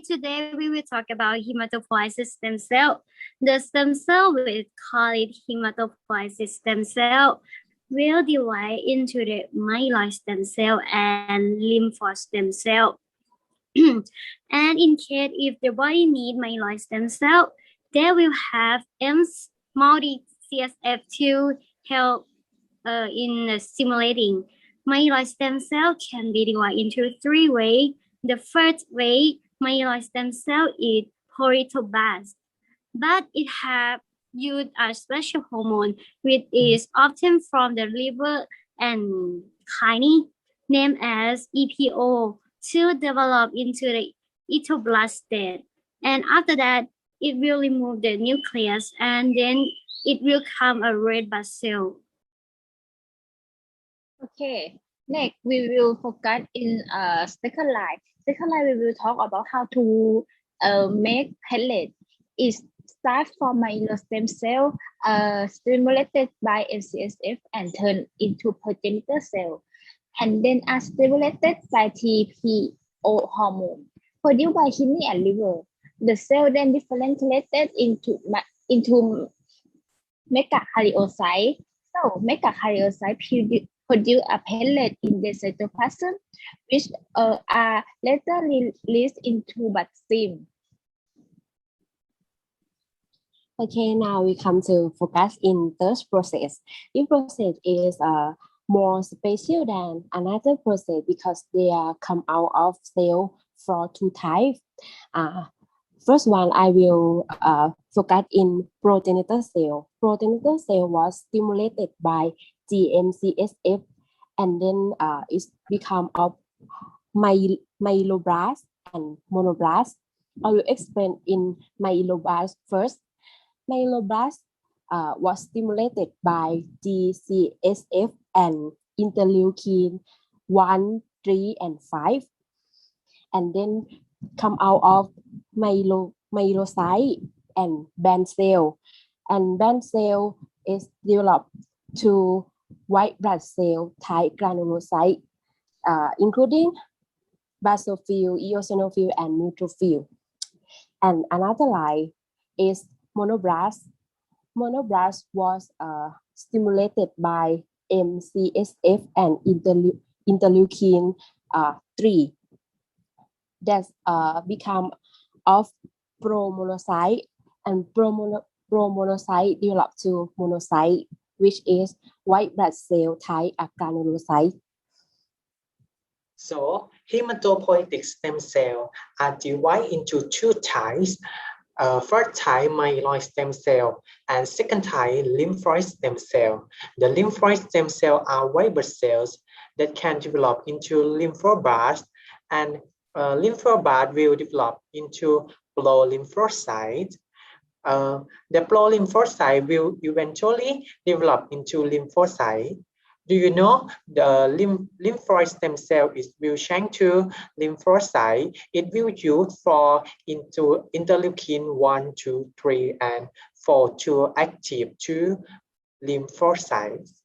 today we will talk about hematopoiesis stem cell. The stem cell, we call it hematopoiesis stem cell, will divide into the myeloid stem cell and lymphoid stem cell. and in case if the body need myeloid stem cell, they will have M multi CSF2 help uh, in stimulating. Myeloid stem cell can be divided into three ways. The first way, myeloid stem cell is polytobast, but it have used a special hormone which mm-hmm. is obtained from the liver and kidney named as EPO to develop into the etoblast state. And after that, it will remove the nucleus and then it will come a red blood cell. Okay, next we will focus in uh, second line. Second line we will talk about how to uh, make pellet. It starts from myeloid stem cell uh, stimulated by MCSF and turned into progenitor cell, and then are stimulated by TPO hormone produced by kidney and liver. The cell then differentiated into into megakaryocyte. So megakaryocyte produce a pellet in the cytoplasm, which uh, are later released into bloodstream. Okay, now we come to focus in third process. This process is uh, more special than another process because they are come out of cell for two types. Uh, first one, I will uh, focus in progenitor cell. Progenitor cell was stimulated by GMCSF and then uh, it become of my, myeloblast and monoblast. I will explain in myeloblast first. Myeloblast uh, was stimulated by GCSF and interleukin 1, 3, and 5, and then come out of myelo, myelocyte and band cell. And band cell is developed to white blood cell type granulocyte, uh, including basophil, eosinophil, and neutrophil. And another line is monoblast. Monoblast was uh, stimulated by MCSF and interleu interleukin uh, 3 that uh, become of promonocyte and promono promonocyte develop to monocyte, which is white blood cell type granulocyte. So hematopoietic stem cell are divided into two types. Uh, first type myeloid stem cell and second type lymphoid stem cell. The lymphoid stem cell are white blood cells that can develop into lymphoblast and uh, lymphoblast will develop into lymphocyte. Uh, the lymphocyte will eventually develop into lymphocyte. Do you know the lymph lymphoid stem cell is will change to lymphocyte? It will use for into interleukin 1, 2, 3, and 4 to active to lymphocytes.